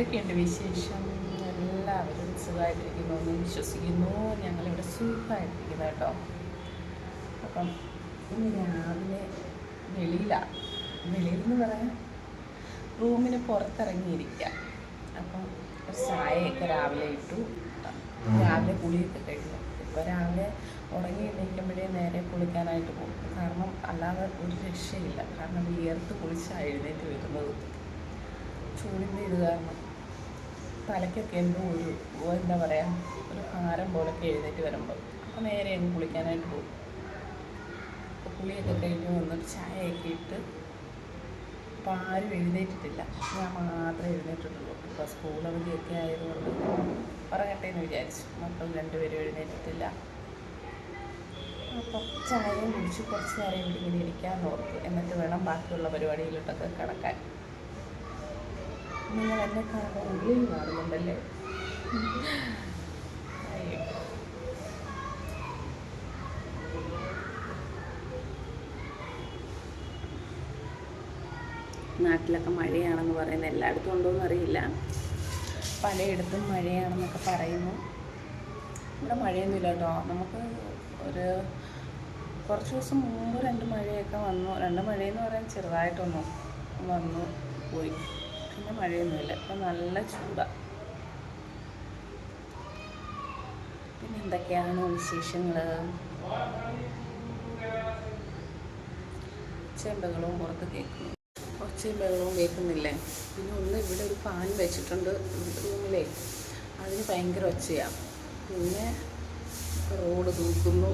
എന്തൊക്കെയുണ്ട് വിശേഷം? എല്ലാവരും സുഖമായിട്ടിരിക്കുന്നു. എന്ന് വിശ്വസിക്കുന്നു. ഞങ്ങളിവിടെ സുഖമായിട്ടിരിക്കുന്നു കേട്ടോ. അപ്പം ഇന്ന് രാവിലെ വെളിയിലാണ് വെളിയിൽ എന്ന് പറയാം റൂമിന് പുറത്തിറങ്ങിയിരിക്കുക അപ്പം ചായയൊക്കെ രാവിലെ ഇട്ടു. രാവിലെ കഴിഞ്ഞു ഇപ്പോൾ രാവിലെ ഉറങ്ങി എണീക്കുമ്പോഴേ നേരെ കുളിക്കാനായിട്ട് പോകും. കാരണം അല്ലാതെ ഒരു രക്ഷയില്ല. കാരണം വിയർത്ത് കുളിച്ചാണ് എഴുന്നേറ്റ് വരുന്നത്. ചൂടിന്റെ ഇത് കാരണം. തലയ്ക്കൊക്കെ എന്തോ ഒരു എന്താ പറയുക ഒരു ഭാരം പോലൊക്കെ എഴുന്നേറ്റ് വരുമ്പോൾ അപ്പോൾ നേരെ അങ്ങ് കുളിക്കാനായിട്ട് പോകും. അപ്പോൾ കുളിയൊക്കെ കഴിഞ്ഞ് വന്നിട്ട് ചായയൊക്കെ ഇട്ട് അപ്പോൾ ആരും എഴുന്നേറ്റിട്ടില്ല. ഞാൻ മാത്രമേ എഴുന്നേറ്റിട്ടുള്ളൂ. ഇപ്പോൾ സ്കൂൾ അവധിയൊക്കെ ആയതുകൊണ്ട് ഉറങ്ങട്ടെ എന്ന് വിചാരിച്ചു. മക്കൾ രണ്ടുപേരും എഴുന്നേറ്റിട്ടില്ല. അപ്പം ചായയും കുടിച്ച് കുറച്ച് നേരം ഇവിടെ ഇങ്ങനെ ഇരിക്കാൻ ഓർത്തു. എന്നിട്ട് വേണം ബാക്കിയുള്ള പരിപാടിയിലോട്ടൊക്കെ കിടക്കാൻ. നിങ്ങൾ എന്നെ കാണുമ്പോൾ ഉള്ളിൽ കാണുന്നുണ്ടല്ലേ നാട്ടിലൊക്കെ മഴയാണെന്ന് പറയുന്നത് എല്ലായിടത്തും ഉണ്ടോയെന്ന് അറിയില്ല പലയിടത്തും മഴയാണെന്നൊക്കെ പറയുന്നു. ഇവിടെ മഴയൊന്നുമില്ല കേട്ടോ നമുക്ക് ഒരു കുറച്ച് ദിവസം മുമ്പ് രണ്ട് മഴയൊക്കെ വന്നു. രണ്ട് മഴയെന്ന് പറയാൻ ചെറുതായിട്ടൊന്നും വന്നു പോയി. പിന്നെ മഴയൊന്നുമില്ല. ഇപ്പം നല്ല ചൂടാണ് പിന്നെ എന്തൊക്കെയാണ് വിശേഷങ്ങൾ ചെമ്പകളും പുറത്ത് കേൾക്കുന്നു. ഒച്ചയും ബഹളവും കേൾക്കുന്നില്ലേ? പിന്നെ ഒന്ന് ഇവിടെ ഒരു ഫാൻ വെച്ചിട്ടുണ്ട് റൂമിലേ. അതിന് ഭയങ്കര ഒച്ചയാണ് പിന്നെ റോഡ് തൂക്കുന്നു.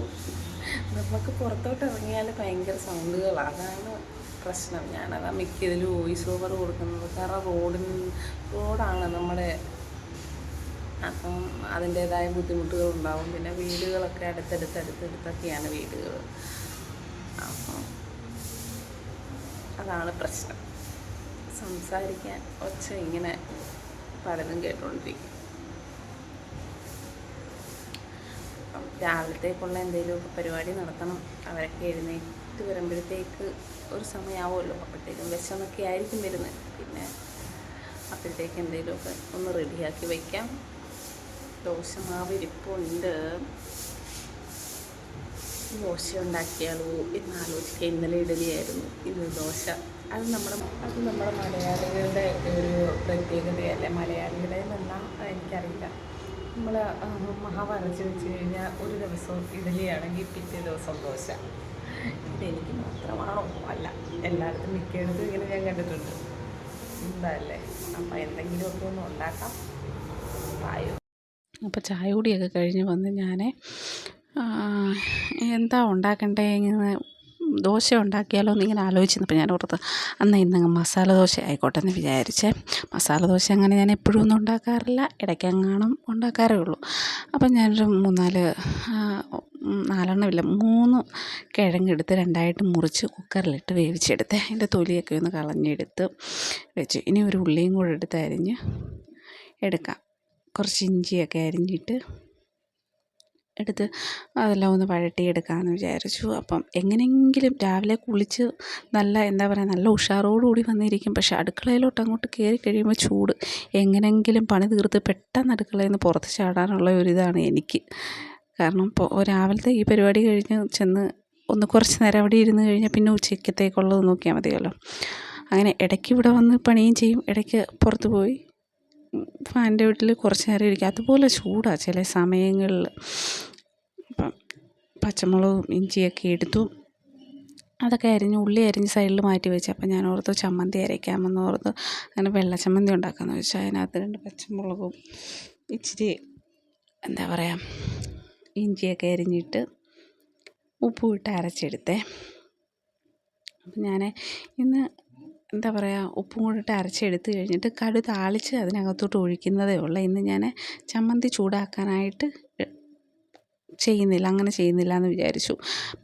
നമുക്ക് പുറത്തോട്ട് ഇറങ്ങിയാൽ ഭയങ്കര സൗണ്ടുകളാണ് അതാണ് പ്രശ്നം. ഞാനതാ മിക്ക ഇതിലും വോയിസ് ഓവർ കൊടുക്കുന്നത്. കാരണം റോഡിന് റോഡാണ് നമ്മുടെ അപ്പം അതിന്റേതായ ബുദ്ധിമുട്ടുകൾ ഉണ്ടാവും. പിന്നെ വീടുകളൊക്കെ അടുത്തടുത്ത് അടുത്തടുത്തൊക്കെയാണ് വീടുകൾ അപ്പം അതാണ് പ്രശ്നം. സംസാരിക്കാൻ ഒച്ച ഇങ്ങനെ പലതും കേട്ടുകൊണ്ടിരിക്കും രാവിലത്തേക്കുള്ള എന്തെങ്കിലുമൊക്കെ പരിപാടി നടത്തണം. അവരൊക്കെ എഴുന്നേറ്റ് വരുമ്പോഴത്തേക്ക് ഒരു സമയമാവുമല്ലോ അപ്പോഴത്തേക്കും വിശന്നൊക്കെ ആയിരിക്കും വരുന്നത്. പിന്നെ അപ്പോഴത്തേക്ക് എന്തെങ്കിലുമൊക്കെ ഒന്ന് റെഡിയാക്കി വയ്ക്കാം ദോശ മാവ് ഇരിപ്പുണ്ട്. ദോശ ഉണ്ടാക്കിയാലോ എന്ന് ആലോചിക്കുക. ഇന്നലെ ഇഡലിയായിരുന്നു. ഇന്ന് ദോശ. അത് നമ്മുടെ അത് നമ്മുടെ മലയാളികളുടെ ഒരു പ്രത്യേകതയല്ലേ? മലയാളികളെ എന്നല്ല എനിക്കറിയില്ല. നമ്മൾ മാവ് അരച്ച് വെച്ച് കഴിഞ്ഞാൽ ഒരു ദിവസം ഇഡലിയാണെങ്കിൽ പിറ്റേ ദിവസം ദോശ. ഇതെനിക്ക് മാത്രമാണോ? അല്ല എല്ലായിടത്തും മിക്കയിടത്തും ഇങ്ങനെ ഞാൻ കണ്ടിട്ടുണ്ട്. എന്താല്ലേ? അപ്പം എന്തെങ്കിലുമൊക്കെ ഒന്ന് ഉണ്ടാക്കാം. പായോ അപ്പോൾ ചായ കൂടിയൊക്കെ കഴിഞ്ഞ് വന്ന് ഞാൻ എന്താ ഉണ്ടാക്കണ്ടേ ഇങ്ങനെ ദോശ ഉണ്ടാക്കിയാലോ എന്ന് ഇങ്ങനെ ആലോചിച്ചിരുന്നപ്പോൾ ഞാൻ ഓർത്ത് അന്ന് ഇന്നങ്ങ് മസാല ദോശ ആയിക്കോട്ടെ എന്ന് വിചാരിച്ചേ. മസാല ദോശ അങ്ങനെ ഞാൻ എപ്പോഴും ഒന്നും ഉണ്ടാക്കാറില്ല. ഇടയ്ക്കെങ്ങാണം ഉണ്ടാക്കാറേ ഉള്ളൂ. അപ്പം ഞാനൊരു മൂന്നാൽ നാലെണ്ണമില്ല മൂന്ന് കിഴങ്ങെടുത്ത് രണ്ടായിട്ട് മുറിച്ച് കുക്കറിലിട്ട് വേവിച്ചെടുത്ത് അതിന്റെ തൊലിയൊക്കെ ഒന്ന് കളഞ്ഞെടുത്ത് വെച്ച്. ഇനി ഒരു ഉള്ളിയും കൂടെ എടുത്ത് അരിഞ്ഞ് എടുക്കാം. കുറച്ച് ഇഞ്ചിയൊക്കെ അരിഞ്ഞിട്ട് എടുത്ത് അതെല്ലാം ഒന്ന് വഴട്ടിയെടുക്കാമെന്ന് വിചാരിച്ചു. അപ്പം എങ്ങനെയെങ്കിലും രാവിലെ കുളിച്ച് നല്ല എന്താ പറയുക നല്ല ഉഷാറോടുകൂടി വന്നിരിക്കും. പക്ഷേ അടുക്കളയിലോട്ട് അങ്ങോട്ട് കയറി കഴിയുമ്പോൾ ചൂട്. എങ്ങനെയെങ്കിലും പണി തീർത്ത് പെട്ടെന്ന് അടുക്കളയിൽ നിന്ന് പുറത്ത് ചാടാനുള്ള ഒരിതാണ് എനിക്ക്. കാരണം ഇപ്പോൾ രാവിലത്തെ ഈ പരിപാടി കഴിഞ്ഞ് ചെന്ന് ഒന്ന് കുറച്ച് നേരം അവിടെ ഇരുന്ന് കഴിഞ്ഞാൽ പിന്നെ ഉച്ചയ്ക്കത്തേക്കുള്ളത് നോക്കിയാൽ മതിയല്ലോ. അങ്ങനെ ഇടയ്ക്ക് ഇവിടെ വന്ന് പണിയും ചെയ്യും. ഇടയ്ക്ക് പുറത്ത് പോയി. ഫാനിന്റെ വീട്ടിൽ കുറച്ച് നേരം ഇരിക്കുക അതുപോലെ ചൂടാണ് ചില സമയങ്ങളിൽ അപ്പം പച്ചമുളകും ഇഞ്ചിയൊക്കെ എടുത്തു അതൊക്കെ അരിഞ്ഞ് ഉള്ളി അരിഞ്ഞ് സൈഡിൽ മാറ്റി വെച്ച്. അപ്പം ഞാൻ ഓർത്ത് ചമ്മന്തി അരയ്ക്കാമെന്ന് ഓർത്ത്. അങ്ങനെ വെള്ള ചമ്മന്തി ഉണ്ടാക്കാമെന്ന് വെച്ചാൽ അതിനകത്ത് രണ്ട് പച്ചമുളകും ഇച്ചിരി എന്താ പറയുക ഇഞ്ചിയൊക്കെ അരിഞ്ഞിട്ട് ഉപ്പും ഇട്ട് അരച്ചെടുത്തേ. അപ്പം ഞാൻ ഇന്ന് എന്താ പറയുക ഉപ്പും കൂടിയിട്ട് അരച്ചെടുത്ത് കഴിഞ്ഞിട്ട് കടു താളിച്ച് അതിനകത്തോട്ട് ഒഴിക്കുന്നതേ ഉള്ളൂ. ഇന്ന് ഞാൻ ചമ്മന്തി ചൂടാക്കാനായിട്ട് ചെയ്യുന്നില്ല അങ്ങനെ ചെയ്യുന്നില്ല എന്ന് വിചാരിച്ചു.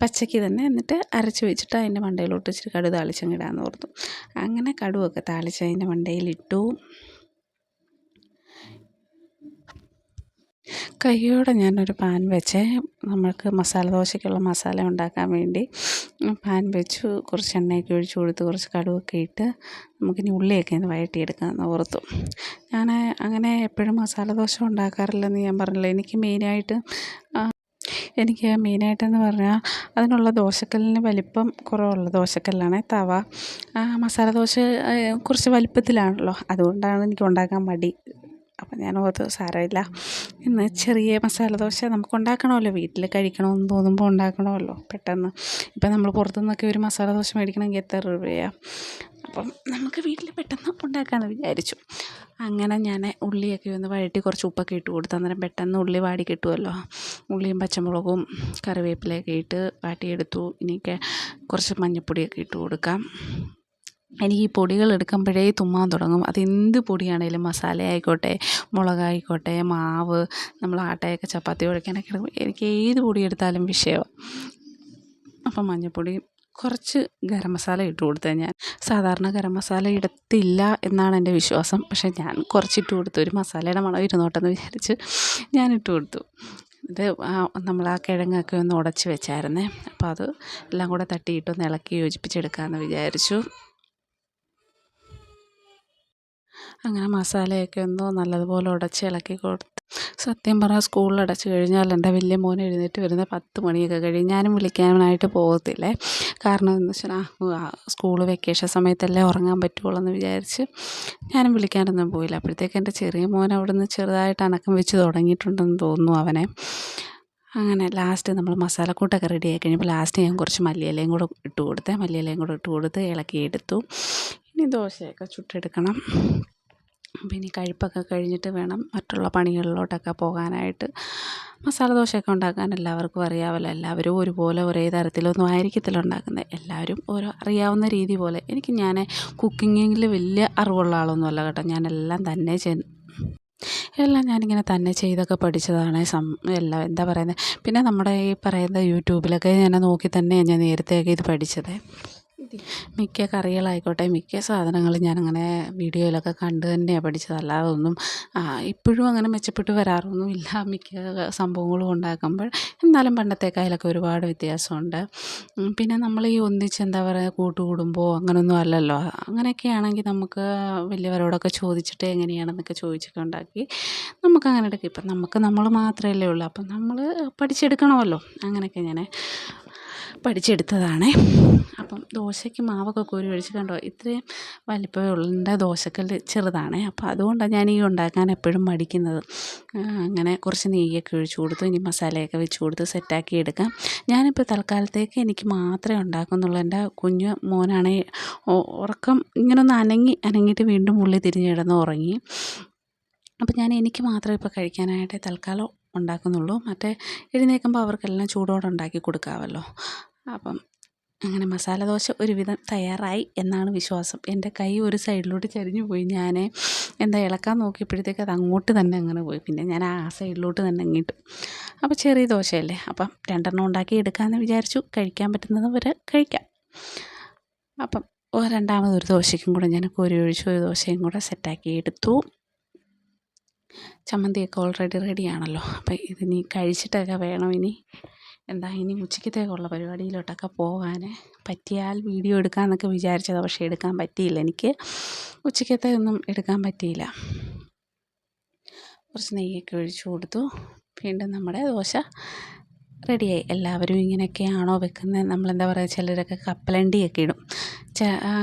പച്ചയ്ക്ക് തന്നെ എന്നിട്ട് അരച്ച് വെച്ചിട്ട് അതിന്റെ മണ്ടയിലോട്ട് ഇച്ചിരി കടു താളിച്ചങ്ങിടാമെന്ന് ഓർത്തു. അങ്ങനെ കടുവൊക്കെ താളിച്ച് അതിന്റെ മണ്ടയിലിട്ടു. കയ്യോടെ ഞാനൊരു പാൻ വെച്ച് നമ്മൾക്ക് മസാല ദോശയ്ക്കുള്ള മസാല ഉണ്ടാക്കാൻ വേണ്ടി പാൻ വെച്ചു. കുറച്ച് എണ്ണയൊക്കെ ഒഴിച്ചു കൊടുത്ത് കുറച്ച് കടുകൊക്കെ ഇട്ട് നമുക്കിനി ഉള്ളിയൊക്കെ ഒന്ന് വഴറ്റിയെടുക്കാമെന്ന് ഓർത്തു. ഞാൻ അങ്ങനെ എപ്പോഴും മസാല ദോശ ഉണ്ടാക്കാറില്ലെന്ന് ഞാൻ പറഞ്ഞില്ല? എനിക്ക് മെയിനായിട്ട് എനിക്ക് മെയിനായിട്ടെന്ന് പറഞ്ഞാൽ അതിനുള്ള ദോശക്കല്ലിന് വലിപ്പം കുറവുള്ള ദോശക്കല്ലാണ് തവ. മസാല ദോശ കുറച്ച് വലിപ്പത്തിലാണല്ലോ. അതുകൊണ്ടാണ് എനിക്ക് ഉണ്ടാക്കാൻ മടി. അപ്പം ഞാൻ ഓർത്തു സാരമില്ല. ഇന്ന് ചെറിയ മസാല ദോശ നമുക്ക് ഉണ്ടാക്കണമല്ലോ വീട്ടിൽ കഴിക്കണമെന്ന് തോന്നുമ്പോൾ ഉണ്ടാക്കണമല്ലോ. പെട്ടെന്ന്. ഇപ്പം നമ്മൾ പുറത്തുനിന്നൊക്കെ ഒരു മസാല ദോശ മേടിക്കണമെങ്കിൽ എത്ര രൂപയാണ് അപ്പം നമുക്ക് വീട്ടിൽ പെട്ടെന്ന് ഉണ്ടാക്കാമെന്ന് വിചാരിച്ചു. അങ്ങനെ ഞാൻ ഉള്ളിയൊക്കെ ഒന്ന് വഴറ്റി കുറച്ച് ഉപ്പൊക്കെ ഇട്ട് കൊടുത്തു. അന്നേരം പെട്ടെന്ന് ഉള്ളി വാടി കിട്ടുമല്ലോ. ഉള്ളിയും പച്ചമുളകും കറിവേപ്പിലയൊക്കെ ഇട്ട് വാട്ടിയെടുത്തു. ഇനിയൊക്കെ കുറച്ച് മഞ്ഞൾപ്പൊടിയൊക്കെ ഇട്ട് കൊടുക്കാം. എനിക്ക് ഈ പൊടികൾ എടുക്കുമ്പോഴേ തുമ്മാൻ തുടങ്ങും. അതെന്ത് പൊടിയാണെങ്കിലും മസാല ആയിക്കോട്ടെ മുളകായിക്കോട്ടെ മാവ് നമ്മൾ ആട്ടയൊക്കെ ചപ്പാത്തി കുഴക്കാനൊക്കെ എടുക്കുമ്പോൾ എനിക്ക് ഏത് പൊടി എടുത്താലും വിഷയമാണ് അപ്പം മഞ്ഞൾപ്പൊടി കുറച്ച് ഗരം മസാല ഇട്ട് കൊടുത്തത് ഞാൻ. സാധാരണ ഗരം മസാല ഇടത്തില്ല എന്നാണ് എന്റെ വിശ്വാസം. പക്ഷേ ഞാൻ കുറച്ചിട്ട് കൊടുത്തു. ഒരു മസാലയുടെ മണം ഇരുന്നോട്ടെന്ന് വിചാരിച്ച് ഞാൻ ഇട്ട് കൊടുത്തു. ഇത് നമ്മൾ ആ കിഴങ്ങൊക്കെ ഒന്ന് ഉടച്ച് വെച്ചായിരുന്നേ. അപ്പോൾ അത് എല്ലാം കൂടെ തട്ടിയിട്ടൊന്ന് ഇളക്കി യോജിപ്പിച്ചെടുക്കാമെന്ന് വിചാരിച്ചു. അങ്ങനെ മസാലയൊക്കെ ഒന്ന് നല്ലതുപോലെ ഉടച്ച് ഇളക്കി കൊടുത്ത്. സത്യം പറഞ്ഞാൽ സ്കൂളിൽ അടച്ചു കഴിഞ്ഞാൽ എന്റെ വലിയ മോൻ എഴുന്നേറ്റ് വരുന്ന പത്ത് മണിയൊക്കെ കഴിയും. ഞാനും വിളിക്കാനായിട്ട് പോകത്തില്ലേ? കാരണം എന്ന് വെച്ചാൽ ആ സ്കൂൾ വെക്കേഷൻ സമയത്തല്ലേ ഉറങ്ങാൻ പറ്റുള്ളൂ എന്ന് വിചാരിച്ച് ഞാനും വിളിക്കാനൊന്നും പോയില്ല. അപ്പോഴത്തേക്ക് എന്റെ ചെറിയ മോൻ അവിടെ നിന്ന് ചെറുതായിട്ട് അണക്കം വെച്ച് തുടങ്ങിയിട്ടുണ്ടെന്ന് തോന്നുന്നു അവനെ. അങ്ങനെ ലാസ്റ്റ് നമ്മൾ മസാലക്കൂട്ടൊക്കെ ആയി കഴിഞ്ഞപ്പോൾ ലാസ്റ്റ് ഞാൻ കുറച്ച് മല്ലിയിലയും കൂടെ ഇട്ട് കൊടുത്തേ. മല്ലിയിലയും കൂടെ ഇട്ട് കൊടുത്ത് ഇളക്കിയെടുത്തു ഇനി ദോശയൊക്കെ ചുട്ടെടുക്കണം. പിന്നെ കഴിപ്പൊക്കെ കഴിഞ്ഞിട്ട് വേണം മറ്റുള്ള പണികളിലോട്ടൊക്കെ പോകാനായിട്ട്. മസാല ദോശയൊക്കെ ഉണ്ടാക്കാൻ എല്ലാവർക്കും അറിയാമല്ലോ എല്ലാവരും ഒരുപോലെ ഒരേ തരത്തിലൊന്നും ആയിരിക്കത്തില്ല ഉണ്ടാക്കുന്നത്. എല്ലാവരും ഓരോ അറിയാവുന്ന രീതി പോലെ. എനിക്ക് ഞാൻ കുക്കിങ്ങിൽ വലിയ അറിവുള്ള ആളൊന്നുമല്ല കേട്ടോ. ഞാനെല്ലാം തന്നെ ചെയ് എല്ലാം ഞാനിങ്ങനെ തന്നെ ചെയ്തൊക്കെ പഠിച്ചതാണ്. സം എല്ലാം എന്താ പറയുന്നത് പിന്നെ നമ്മുടെ ഈ പറയുന്ന യൂട്യൂബിലൊക്കെ ഞാൻ നോക്കി തന്നെയാണ് ഞാൻ നേരത്തെയൊക്കെ ഇത് പഠിച്ചത്. മിക്ക കറികളായിക്കോട്ടെ മിക്ക സാധനങ്ങളും ഞാനങ്ങനെ വീഡിയോയിലൊക്കെ കണ്ട് തന്നെയാണ് പഠിച്ചത്. അല്ലാതെ ഒന്നും ഇപ്പോഴും അങ്ങനെ മെച്ചപ്പെട്ട് വരാറൊന്നുമില്ല. മിക്ക സംഭവങ്ങളും ഉണ്ടാക്കുമ്പോൾ. എന്നാലും പണ്ടത്തേക്കായാലൊക്കെ ഒരുപാട് വ്യത്യാസമുണ്ട്. പിന്നെ നമ്മൾ ഈ ഒന്നിച്ച് എന്താ പറയുക കൂട്ടുകൂടുമ്പോൾ അങ്ങനെയൊന്നും അല്ലല്ലോ. അങ്ങനെയൊക്കെ ആണെങ്കിൽ നമുക്ക് വലിയവരോടൊക്കെ ചോദിച്ചിട്ട് എങ്ങനെയാണെന്നൊക്കെ ചോദിച്ചൊക്കെ ഉണ്ടാക്കി നമുക്ക് എടുക്കാം ഇപ്പം നമുക്ക് നമ്മൾ മാത്രമല്ലേ ഉള്ളൂ. അപ്പം നമ്മൾ പഠിച്ചെടുക്കണമല്ലോ. അങ്ങനെയൊക്കെ ഞാൻ പഠിച്ചെടുത്തതാണേ. അപ്പം ദോശയ്ക്ക് മാവൊക്കെ കോരി ഒഴിച്ച് കണ്ടോ? ഇത്രയും വലിപ്പമുള്ള ദോശക്കല്ല് ചെറുതാണേ. അപ്പോൾ അതുകൊണ്ടാണ് ഞാൻ ഈ ഉണ്ടാക്കാൻ എപ്പോഴും മടിക്കുന്നത്. അങ്ങനെ കുറച്ച് നെയ്യൊക്കെ ഒഴിച്ചു കൊടുത്തു. ഇനി മസാലയൊക്കെ വെച്ച് കൊടുത്ത് സെറ്റാക്കി എടുക്കാം. ഞാനിപ്പോൾ തൽക്കാലത്തേക്ക് എനിക്ക് മാത്രമേ ഉണ്ടാക്കുന്നുള്ളൂ. എന്റെ കുഞ്ഞ് മോനാണെങ്കിൽ ഉറക്കം ഇങ്ങനൊന്ന് അനങ്ങി അനങ്ങിയിട്ട് വീണ്ടും ഉള്ളി തിരിഞ്ഞ് കിടന്ന് ഉറങ്ങി. അപ്പം ഞാൻ എനിക്ക് മാത്രമേ ഇപ്പോൾ കഴിക്കാനായിട്ട് തൽക്കാലം ഉണ്ടാക്കുന്നുള്ളൂ. മറ്റേ എഴുന്നേൽക്കുമ്പോൾ അവർക്കെല്ലാം ചൂടോടെ ഉണ്ടാക്കി കൊടുക്കാമല്ലോ. അപ്പം അങ്ങനെ മസാല ദോശ ഒരുവിധം തയ്യാറായി എന്നാണ് വിശ്വാസം. എന്റെ കൈ ഒരു സൈഡിലോട്ട് ചരിഞ്ഞു പോയി. ഞാൻ എന്താ ഇളക്കാൻ നോക്കിയപ്പോഴത്തേക്ക് അത് അങ്ങോട്ട് തന്നെ അങ്ങനെ പോയി. പിന്നെ ഞാൻ ആ സൈഡിലോട്ട് തന്നെ അങ്ങിട്ടു അപ്പോൾ ചെറിയ ദോശയല്ലേ. അപ്പം രണ്ടെണ്ണം ഉണ്ടാക്കി എടുക്കാമെന്ന് വിചാരിച്ചു. കഴിക്കാൻ പറ്റുന്നത് വരെ കഴിക്കാം. അപ്പം ഓ രണ്ടാമതൊരു ദോശയ്ക്കും കൂടെ ഞാൻ കോരി ഒഴിച്ചു ഒരു ദോശയും കൂടെ സെറ്റാക്കി എടുത്തു. ചമ്മന്തിയൊക്കെ ഓൾറെഡി റെഡിയാണല്ലോ അപ്പം ഇതിനി കഴിച്ചിട്ടൊക്കെ വേണം ഇനി. എന്താ ഇനി ഉച്ചക്കത്തേക്കുള്ള പരിപാടിയിലോട്ടൊക്കെ പോകാൻ പറ്റിയാൽ വീഡിയോ എടുക്കാമെന്നൊക്കെ വിചാരിച്ചതാണ് പക്ഷേ എടുക്കാൻ പറ്റിയില്ല. എനിക്ക് ഉച്ചക്കത്തെ ഒന്നും എടുക്കാൻ പറ്റിയില്ല. കുറച്ച് നെയ്യൊക്കെ ഒഴിച്ചു കൊടുത്തു. വീണ്ടും നമ്മുടെ ദോശ റെഡിയായി. എല്ലാവരും ഇങ്ങനെയൊക്കെയാണോ വെക്കുന്നത് നമ്മളെന്താ പറയുക ചിലരൊക്കെ കപ്പലണ്ടിയൊക്കെ ഇടും.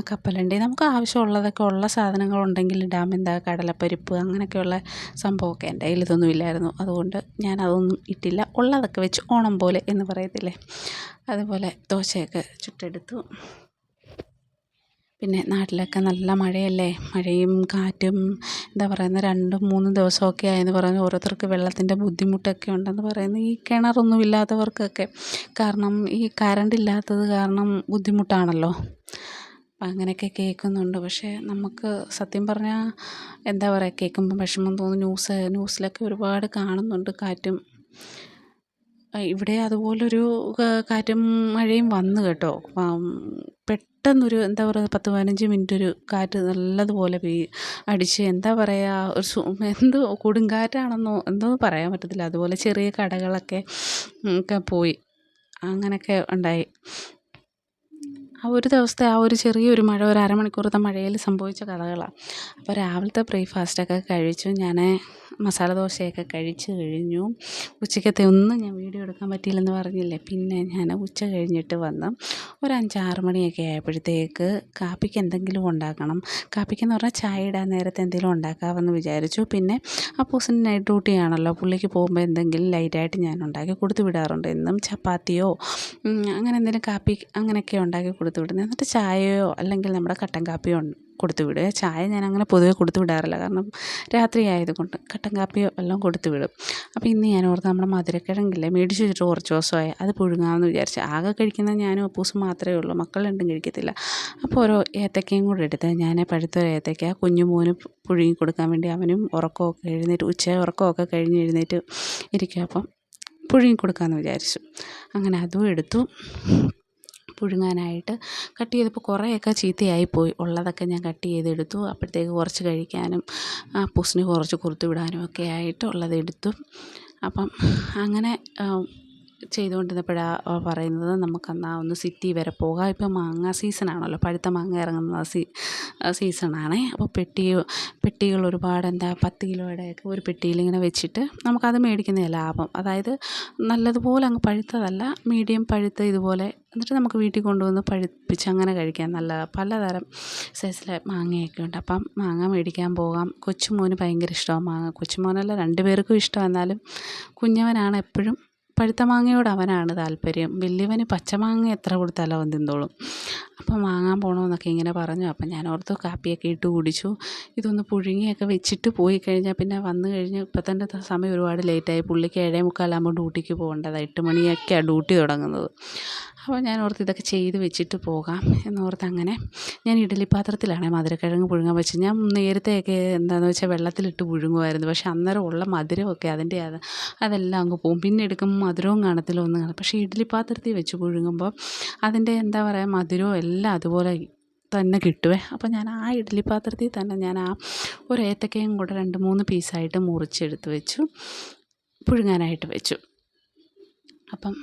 കപ്പലണ്ടി. നമുക്ക് ആവശ്യമുള്ളതൊക്കെ ഉള്ള സാധനങ്ങളുണ്ടെങ്കിൽ ഇടാം എന്താ കടലപ്പരിപ്പ് അങ്ങനെയൊക്കെയുള്ള സംഭവമൊക്കെ എന്റെ കയ്യിൽ ഇതൊന്നും ഇല്ലായിരുന്നു. അതുകൊണ്ട് ഞാൻ അതൊന്നും ഇട്ടില്ല. ഉള്ളതൊക്കെ വെച്ച് ഓണം പോലെ എന്ന് പറയത്തില്ലേ? അതുപോലെ ദോശയൊക്കെ ചുട്ടെടുത്തു. പിന്നെ നാട്ടിലൊക്കെ നല്ല മഴയല്ലേ? മഴയും കാറ്റും എന്താ പറയുന്നത് രണ്ടും മൂന്നും ദിവസമൊക്കെ ആയെന്ന് പറഞ്ഞ് ഓരോരുത്തർക്ക് വെള്ളത്തിന്റെ ബുദ്ധിമുട്ടൊക്കെ ഉണ്ടെന്ന് പറയുന്നു ഈ കിണറൊന്നും ഇല്ലാത്തവർക്കൊക്കെ. കാരണം ഈ കറണ്ട് ഇല്ലാത്തത് കാരണം ബുദ്ധിമുട്ടാണല്ലോ. അപ്പം അങ്ങനെയൊക്കെ കേൾക്കുന്നുണ്ട്. പക്ഷേ നമുക്ക് സത്യം പറഞ്ഞാൽ എന്താ പറയുക കേൾക്കുമ്പം വിഷമം തോന്നും. ന്യൂസ് ന്യൂസിലൊക്കെ ഒരുപാട് കാണുന്നുണ്ട് കാറ്റും. ഇവിടെ അതുപോലൊരു കാറ്റും മഴയും വന്നു കേട്ടോ. പെട്ടെന്നൊരു എന്താ പറയുക പത്ത് പതിനഞ്ച് മിനിറ്റ് ഒരു കാറ്റ് നല്ലതുപോലെ പെയ് അടിച്ച് എന്താ പറയുക ഒരു എന്തോ കൊടുങ്കാറ്റാണെന്നോ എന്തോ പറയാൻ പറ്റത്തില്ല. അതുപോലെ ചെറിയ കടകളൊക്കെ ഒക്കെ പോയി. അങ്ങനെയൊക്കെ ഉണ്ടായി. ആ ഒരു ദിവസത്തെ ആ ഒരു ചെറിയൊരു മഴ ഒരു അരമണിക്കൂറത്തെ മഴയിൽ സംഭവിച്ച കഥകളാണ്. അപ്പോൾ രാവിലത്തെ ബ്രേക്ക്ഫാസ്റ്റൊക്കെ കഴിച്ചു. ഞാൻ മസാല ദോശയൊക്കെ കഴിച്ച് കഴിഞ്ഞു. ഉച്ചക്കത്തെ ഒന്നും ഞാൻ വീഡിയോ എടുക്കാൻ പറ്റിയില്ലെന്ന് പറഞ്ഞില്ലേ? പിന്നെ ഞാൻ ഉച്ച കഴിഞ്ഞിട്ട് വന്ന് ഒരു അഞ്ചാറ് മണിയൊക്കെ ആയപ്പോഴത്തേക്ക് കാപ്പിക്ക് എന്തെങ്കിലും ഉണ്ടാക്കണം. കാപ്പിക്കെന്ന് പറഞ്ഞാൽ ചായ ഇടാൻ നേരത്തെ എന്തെങ്കിലും ഉണ്ടാക്കാമെന്ന് വിചാരിച്ചു. പിന്നെ അപ്പൂസിന് നൈറ്റ് ഡ്യൂട്ടി ആണല്ലോ. പുള്ളിക്ക് പോകുമ്പോൾ എന്തെങ്കിലും ലൈറ്റായിട്ട് ഞാൻ ഉണ്ടാക്കി കൊടുത്തു വിടാറുണ്ട്. എന്നും ചപ്പാത്തിയോ അങ്ങനെ എന്തെങ്കിലും കാപ്പി അങ്ങനെയൊക്കെ ഉണ്ടാക്കി കൊടുത്തു വിടുന്നത്. എന്നിട്ട് ചായയോ അല്ലെങ്കിൽ നമ്മുടെ കട്ടൻ കാപ്പിയോ കൊടുത്തു വിടുക. ചായ ഞാൻ അങ്ങനെ പൊതുവെ കൊടുത്തു വിടാറില്ല. കാരണം രാത്രി ആയതുകൊണ്ട് കട്ടൻ കാപ്പിയോ എല്ലാം കൊടുത്തു വിടും. അപ്പോൾ ഇന്ന് ഞാൻ ഓർത്ത് നമ്മുടെ മധുരക്കിഴങ്ങില്ലേ? മേടിച്ച് വെച്ചിട്ട് കുറച്ച് ദിവസമായി. അത് പുഴുങ്ങാമെന്ന് വിചാരിച്ചു. ആകെ കഴിക്കുന്ന ഞാനും അപ്പൂസും മാത്രമേ ഉള്ളൂ. മക്കൾ രണ്ടും കഴിക്കത്തില്ല. അപ്പോൾ ഓരോ ഏത്തക്കയും കൂടെ എടുത്ത് ഞാൻ പഴുത്തൊരു ഏത്തക്ക കുഞ്ഞു മോന് പുഴുങ്ങി കൊടുക്കാൻ വേണ്ടി അവനും ഉറക്കമൊക്കെ എഴുന്നേറ്റ് ഉച്ച ഉറക്കമൊക്കെ കഴിഞ്ഞ് എഴുന്നേറ്റ് ഇരിക്കുക അപ്പം പുഴുങ്ങി കൊടുക്കാമെന്ന് വിചാരിച്ചു. അങ്ങനെ അതും എടുത്തു. പുഴുങ്ങാനായിട്ട് കട്ട് ചെയ്തപ്പോൾ കുറേയൊക്കെ ചീത്തയായിപ്പോയി ഉള്ളതൊക്കെ ഞാൻ കട്ട് ചെയ്തെടുത്തു. അപ്പോഴത്തേക്ക് കുറച്ച് കഴിക്കാനും അപ്പൂസിന് കുറച്ച് കൊടുത്തു വിടാനും ഒക്കെ ആയിട്ട് ഉള്ളതെടുത്തു അപ്പം അങ്ങനെ ചെയ്തുകൊണ്ടിരുന്നപ്പോഴാണ് പറയുന്നത് നമുക്കെന്നാൽ ഒന്ന് സിറ്റി വരെ പോകാം. ഇപ്പം മാങ്ങ സീസണാണല്ലോ. പഴുത്ത മാങ്ങ ഇറങ്ങുന്ന സീ സീസണാണേ. അപ്പോൾ പെട്ടി പെട്ടികൾ ഒരുപാട് എന്താ പത്ത് കിലോയുടെയൊക്കെ ഒരു പെട്ടിയിൽ ഇങ്ങനെ വെച്ചിട്ട് നമുക്കത് മേടിക്കുന്നതാണ് ലാഭം. അതായത് നല്ലതുപോലെ അങ്ങ് പഴുത്തതല്ല മീഡിയം പഴുത്ത ഇതുപോലെ എന്നിട്ട് നമുക്ക് വീട്ടിൽ കൊണ്ടുവന്ന് പഴുപ്പിച്ച് അങ്ങനെ കഴിക്കാം. നല്ല പലതരം സൈസിലെ മാങ്ങയൊക്കെ ഉണ്ട്. അപ്പം മാങ്ങ മേടിക്കാൻ പോകാം. കൊച്ചുമോന് ഭയങ്കര ഇഷ്ടമാണ് മാങ്ങ. കൊച്ചുമോനല്ല രണ്ട് പേർക്കും ഇഷ്ടം. എന്നാലും കുഞ്ഞവനാണ് എപ്പോഴും പഴുത്ത മാങ്ങയോട് അവനാണ് താല്പര്യം. വലിയവന് പച്ചമാങ്ങ എത്ര കൊടുത്താലും അവൻ തിന്നോളും. അപ്പം വാങ്ങാൻ പോകണമെന്നൊക്കെ ഇങ്ങനെ പറഞ്ഞു. അപ്പം ഞാൻ ഓർത്തു കാപ്പിയൊക്കെ ഇട്ട് കുടിച്ചു. ഇതൊന്ന് പുഴുങ്ങിയൊക്കെ വെച്ചിട്ട് പോയി കഴിഞ്ഞാൽ പിന്നെ വന്നു കഴിഞ്ഞ് ഇപ്പം തന്നെ സമയം ഒരുപാട് ലേറ്റായി. പുള്ളിക്ക് ഏഴേ മുക്കാലാകുമ്പോൾ ഡ്യൂട്ടിക്ക് പോകേണ്ടതാണ് എട്ട് മണിയൊക്കെയാണ് ഡ്യൂട്ടി തുടങ്ങുന്നത്. അപ്പോൾ ഞാൻ ഓർത്ത് ഇതൊക്കെ ചെയ്ത് വെച്ചിട്ട് പോകാം എന്നോർത്ത് അങ്ങനെ ഞാൻ ഇഡലി പാത്രത്തിലാണ് മധുരക്കിഴങ്ങ് പുഴുങ്ങാൻ വെച്ചത്. ഞാൻ നേരത്തെയൊക്കെ എന്താണെന്ന് വെച്ചാൽ വെള്ളത്തിലിട്ട് പുഴുങ്ങുമായിരുന്നു പക്ഷേ അന്നേരം ഉള്ള മധുരമൊക്കെ അതിന്റെ അത് അതെല്ലാം അങ്ങ് പോകും പിന്നെ എടുക്കുമ്പോൾ മധുരവും കാണത്തില്ല ഒന്നും കാണത്തില്ല. പക്ഷേ ഇഡ്ഡലി പാത്രത്തിൽ വെച്ച് പുഴുങ്ങുമ്പോൾ അതിന്റെ എന്താ പറയുക മധുരവും എല്ലാം അതുപോലെ തന്നെ കിട്ടുവേ. അപ്പോൾ ഞാൻ ആ ഇഡ്ഡലി പാത്രത്തിൽ തന്നെ ഞാൻ ആ ഒരു ഏത്തക്കയും കൂടെ രണ്ട് മൂന്ന് പീസായിട്ട് മുറിച്ചെടുത്ത് വെച്ചു. പുഴുങ്ങാനായിട്ട് വെച്ചു. അപ്പം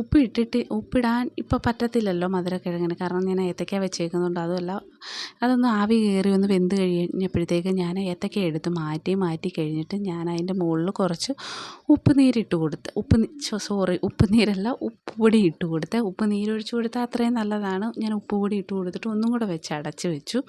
ഉപ്പ് ഇട്ടിട്ട് ഉപ്പിടാൻ ഇപ്പം പറ്റത്തില്ലല്ലോ മധുരക്കിഴങ്ങിന്. കാരണം ഞാൻ ഏത്തയ്ക്ക വെച്ചേക്കുന്നതുകൊണ്ട് അതുമല്ല അതൊന്ന് ആവി കയറി ഒന്ന് വെന്ത് കഴിഞ്ഞപ്പോഴത്തേക്ക് ഞാൻ ഏത്തക്ക എടുത്ത് മാറ്റി മാറ്റി കഴിഞ്ഞിട്ട് ഞാൻ അതിന്റെ മുകളിൽ കുറച്ച് ഉപ്പ് നീരിട്ട് കൊടുത്ത് ഉപ്പ് സോറി ഉപ്പ് നീരല്ല ഉപ്പ് പൊടി ഇട്ട് കൊടുത്ത് ഉപ്പ് നീരൊഴിച്ച് കൊടുത്താൽ അത്രയും നല്ലതാണ്. ഞാൻ ഉപ്പ് പൊടി ഇട്ട് കൊടുത്തിട്ട് ഒന്നും കൂടെ വെച്ച് അടച്ച് വെച്ചു.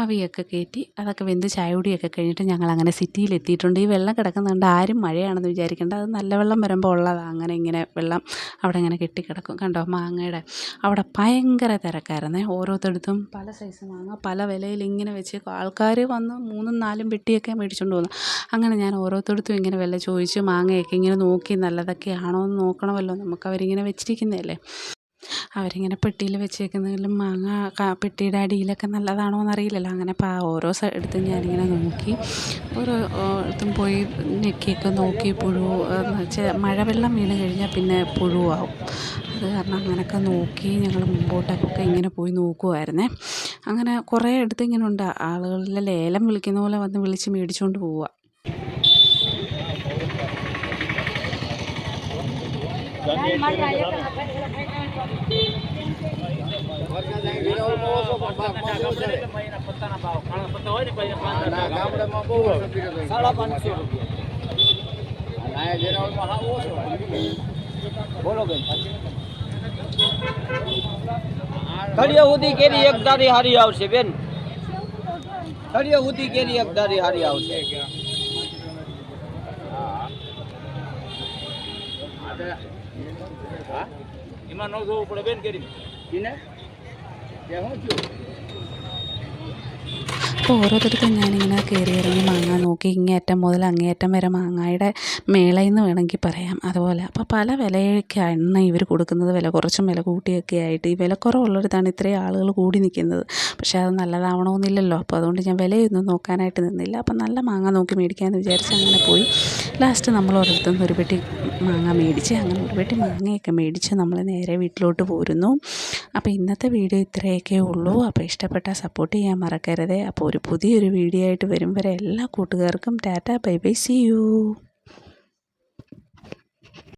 ആവിയൊക്കെ കയറ്റി അതൊക്കെ വെന്ത് ചായപൊടിയൊക്കെ കഴിഞ്ഞിട്ട് ഞങ്ങൾ അങ്ങനെ സിറ്റിയിൽ എത്തിയിട്ടുണ്ട് ഈ വെള്ളം കിടക്കുന്നുണ്ട്. ആരും മഴയാണെന്ന് വിചാരിക്കേണ്ട. അത് നല്ല വെള്ളം വരുമ്പോൾ ഉള്ളതാണ് അങ്ങനെ ഇങ്ങനെ വെള്ളം അവിടെ ഇങ്ങനെ കെട്ടിക്കിടക്കും. കണ്ടോ? മാങ്ങയുടെ അവിടെ ഭയങ്കര തിരക്കായിരുന്നേ. ഓരോരുത്തടുത്തും പല സൈസ് മാങ്ങ പല വിലയിൽ ഇങ്ങനെ വെച്ച് ആൾക്കാർ വന്ന് മൂന്നും നാലും പെട്ടിയൊക്കെ മേടിച്ചുകൊണ്ട് പോകുന്നു അങ്ങനെ ഞാൻ ഓരോരുത്തടുത്തും ഇങ്ങനെ വില ചോദിച്ച് മാങ്ങയൊക്കെ ഇങ്ങനെ നോക്കി നല്ലതൊക്കെ ആണോ എന്ന് നോക്കണമല്ലോ. നമുക്ക് അവരിങ്ങനെ വെച്ചിരിക്കുന്നതല്ലേ? അവരിങ്ങനെ പെട്ടിയിൽ വെച്ചേക്കുന്നതിലും മാങ്ങ പെട്ടിയുടെ അടിയിലൊക്കെ നല്ലതാണോ എന്നറിയില്ലല്ലോ. അങ്ങനെ പാ ഓരോ സൈഡത്തും ഞാനിങ്ങനെ നോക്കി. ഓരോ ഇടത്തും പോയി ഞെക്കിയൊക്കെ നോക്കി പുഴു മഴവെള്ളം വീണ് കഴിഞ്ഞാൽ പിന്നെ പുഴുവാകും അത് കാരണം അങ്ങനെയൊക്കെ നോക്കി ഞങ്ങൾ മുമ്പോട്ടൊക്കെ ഇങ്ങനെ പോയി നോക്കുമായിരുന്നേ അങ്ങനെ കുറേ അടുത്ത് ഇങ്ങനെ ഉണ്ട്. ആളുകളിലെ ലേലം വിളിക്കുന്ന പോലെ വന്ന് വിളിച്ച് മേടിച്ചുകൊണ്ട് പോവുക બોલો સુધી કેરી એક દારી આવશે બેન. સુધી કેરી એક દારી આવશે. એમાં ન જોવું પડે બેન કરીને. એને? કે હું છું? അപ്പോൾ ഓരോരുത്തർക്കും ഞാനിങ്ങനെ കയറി ഇറങ്ങി മാങ്ങ നോക്കി. ഇങ്ങേയറ്റം മുതൽ അങ്ങേയറ്റം വരെ മാങ്ങയുടെ മേളയെന്ന് വേണമെങ്കിൽ പറയാം. അതുപോലെ അപ്പോൾ പല വിലയൊക്കെയാണ് ഇവർ കൊടുക്കുന്നത്. വില കുറച്ചും വില കൂട്ടിയൊക്കെ ആയിട്ട് ഈ വിലക്കുറവുള്ളൊരിതാണ് ഇത്രയും ആളുകൾ കൂടി നിൽക്കുന്നത്. പക്ഷേ അത് നല്ലതാവണമെന്നില്ലല്ലോ. അപ്പോൾ അതുകൊണ്ട് ഞാൻ വിലയൊന്നും നോക്കാനായിട്ട് നിന്നില്ല. അപ്പം നല്ല മാങ്ങ നോക്കി മേടിക്കാമെന്ന് വിചാരിച്ച് അങ്ങനെ പോയി. ലാസ്റ്റ് നമ്മൾ ഒരിടത്തുനിന്ന് ഒരു പെട്ടി മാങ്ങ മേടിച്ച് അങ്ങനെ ഒരു പെട്ടി മാങ്ങയൊക്കെ മേടിച്ച് നമ്മൾ നേരെ വീട്ടിലോട്ട് പോരുന്നു. അപ്പോൾ ഇന്നത്തെ വീഡിയോ ഇത്രയൊക്കെ ഉള്ളൂ. അപ്പോൾ ഇഷ്ടപ്പെട്ടാൽ സപ്പോർട്ട് ചെയ്യാൻ മറക്കരുതേ. അപ്പോൾ ഒരു പുതിയൊരു വീഡിയോ ആയിട്ട് വരും വരെ എല്ലാ കൂട്ടുകാർക്കും tata bye bye see you